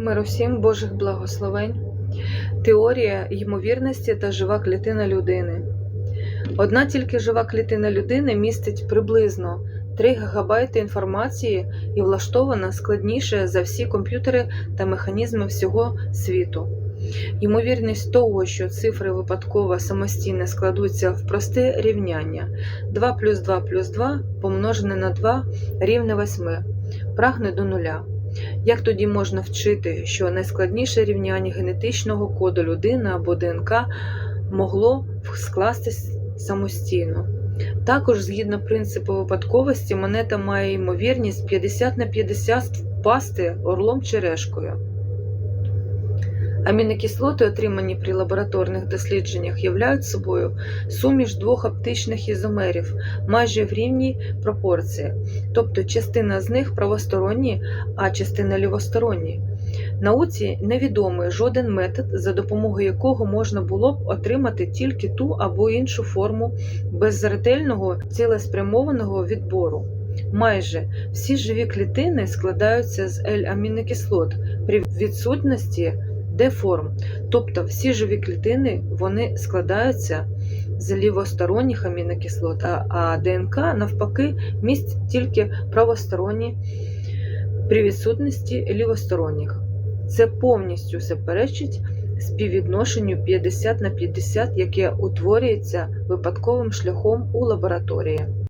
Мир усім Божих благословень. Теорія ймовірності та жива клітина людини. Одна тільки жива клітина людини містить приблизно 3 ГБ інформації і влаштована складніше за всі комп'ютери та механізми всього світу. Ймовірність того, що цифри випадково самостійно складуться в просте рівняння 2 плюс 2 плюс 2 помножене на 2 рівне 8, прагне до нуля. Як тоді можна вчити, що найскладніше рівняння генетичного коду людини або ДНК могло скластись самостійно? Також, згідно принципу випадковості, монета має ймовірність 50 на 50 впасти орлом чи решкою. Амінокислоти, отримані при лабораторних дослідженнях, являють собою суміш двох оптичних ізомерів майже в рівній пропорції, тобто частина з них правосторонні, а частина лівосторонні. Науці невідомий жоден метод, за допомогою якого можна було б отримати тільки ту або іншу форму без цілеспрямованого відбору. Майже всі живі клітини складаються з L-амінокислот при відсутності Д-форм, тобто всі живі клітини вони складаються з лівосторонніх амінокислот, а ДНК навпаки містить тільки правосторонні при відсутності лівосторонніх. Це повністю суперечить співвідношенню 50 на 50, яке утворюється випадковим шляхом у лабораторії.